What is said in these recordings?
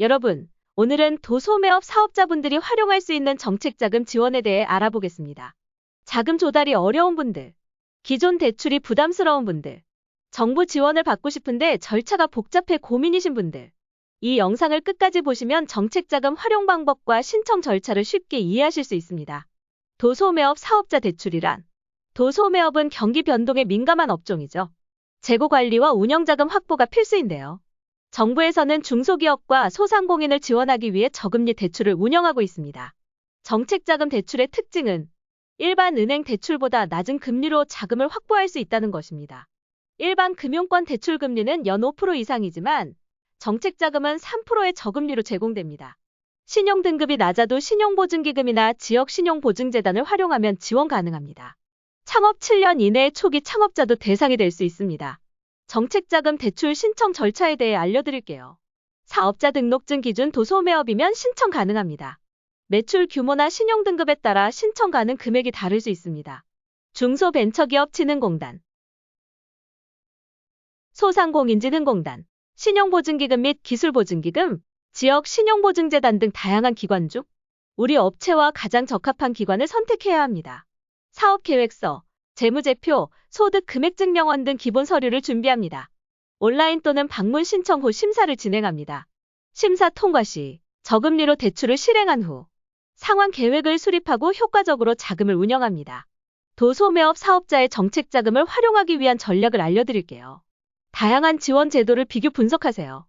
여러분, 오늘은 도소매업 사업자분들이 활용할 수 있는 정책 자금 지원에 대해 알아보겠습니다. 자금 조달이 어려운 분들, 기존 대출이 부담스러운 분들, 정부 지원을 받고 싶은데 절차가 복잡해 고민이신 분들, 이 영상을 끝까지 보시면 정책 자금 활용 방법과 신청 절차를 쉽게 이해하실 수 있습니다. 도소매업 사업자 대출이란 도소매업은 경기 변동에 민감한 업종이죠. 재고 관리와 운영자금 확보가 필수인데요. 정부에서는 중소기업과 소상공인을 지원하기 위해 저금리 대출을 운영하고 있습니다. 정책자금 대출의 특징은 일반 은행 대출보다 낮은 금리로 자금을 확보할 수 있다는 것입니다. 일반 금융권 대출 금리는 연 5% 이상이지만 정책자금은 3%의 저금리로 제공됩니다. 신용등급이 낮아도 신용보증기금이나 지역신용보증재단을 활용하면 지원 가능합니다. 창업 7년 이내의 초기 창업자도 대상이 될 수 있습니다. 정책자금 대출 신청 절차에 대해 알려드릴게요. 사업자 등록증 기준 도소매업이면 신청 가능합니다. 매출 규모나 신용 등급에 따라 신청 가능 금액이 다를 수 있습니다. 중소벤처기업진흥공단, 소상공인진흥공단, 신용보증기금 및 기술보증기금, 지역 신용보증재단 등 다양한 기관 중 우리 업체와 가장 적합한 기관을 선택해야 합니다. 사업계획서, 재무제표, 소득 금액 증명원 등 기본 서류를 준비합니다. 온라인 또는 방문 신청 후 심사를 진행합니다. 심사 통과 시 저금리로 대출을 실행한 후 상환 계획을 수립하고 효과적으로 자금을 운영합니다. 도소매업 사업자의 정책 자금을 활용하기 위한 전략을 알려드릴게요. 다양한 지원 제도를 비교 분석하세요.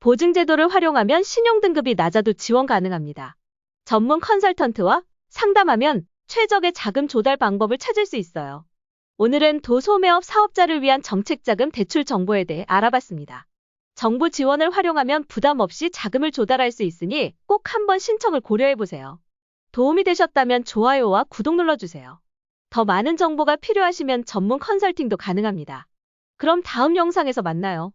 보증 제도를 활용하면 신용 등급이 낮아도 지원 가능합니다. 전문 컨설턴트와 상담하면 최적의 자금 조달 방법을 찾을 수 있어요. 오늘은 도소매업 사업자를 위한 정책자금 대출 정보에 대해 알아봤습니다. 정부 지원을 활용하면 부담 없이 자금을 조달할 수 있으니 꼭 한번 신청을 고려해보세요. 도움이 되셨다면 좋아요와 구독 눌러주세요. 더 많은 정보가 필요하시면 전문 컨설팅도 가능합니다. 그럼 다음 영상에서 만나요.